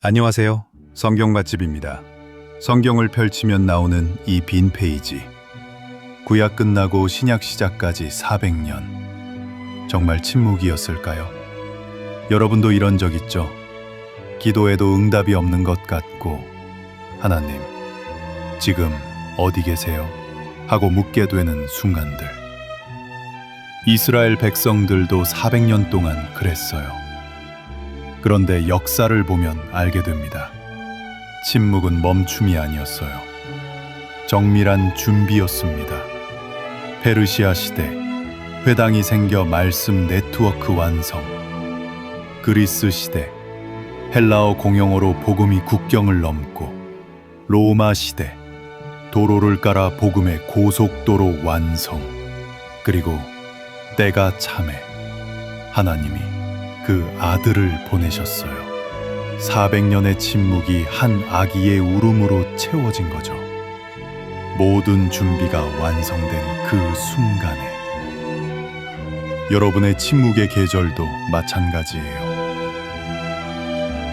안녕하세요. 성경 맛집입니다. 성경을 펼치면 나오는 이 빈 페이지. 구약 끝나고 신약 시작까지 400년. 정말 침묵이었을까요? 여러분도 이런 적 있죠? 기도해도 응답이 없는 것 같고, 하나님, 지금 어디 계세요? 하고 묻게 되는 순간들. 이스라엘 백성들도 400년 동안 그랬어요. 그런데 역사를 보면 알게 됩니다. 침묵은 멈춤이 아니었어요. 정밀한 준비였습니다. 페르시아 시대, 회당이 생겨 말씀 네트워크 완성. 그리스 시대, 헬라어 공용어로 복음이 국경을 넘고, 로마 시대, 도로를 깔아 복음의 고속도로 완성. 그리고 때가 참해 하나님이 그 아들을 보내셨어요. 400년의 침묵이 한 아기의 울음으로 채워진 거죠. 모든 준비가 완성된 그 순간에 여러분의 침묵의 계절도 마찬가지예요.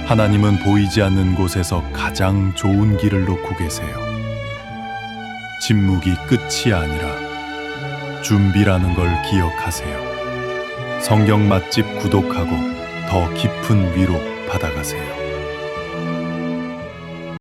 하나님은 보이지 않는 곳에서 가장 좋은 길을 놓고 계세요. 침묵이 끝이 아니라 준비라는 걸 기억하세요. 성경 맛집 구독하고 더 깊은 위로 받아가세요.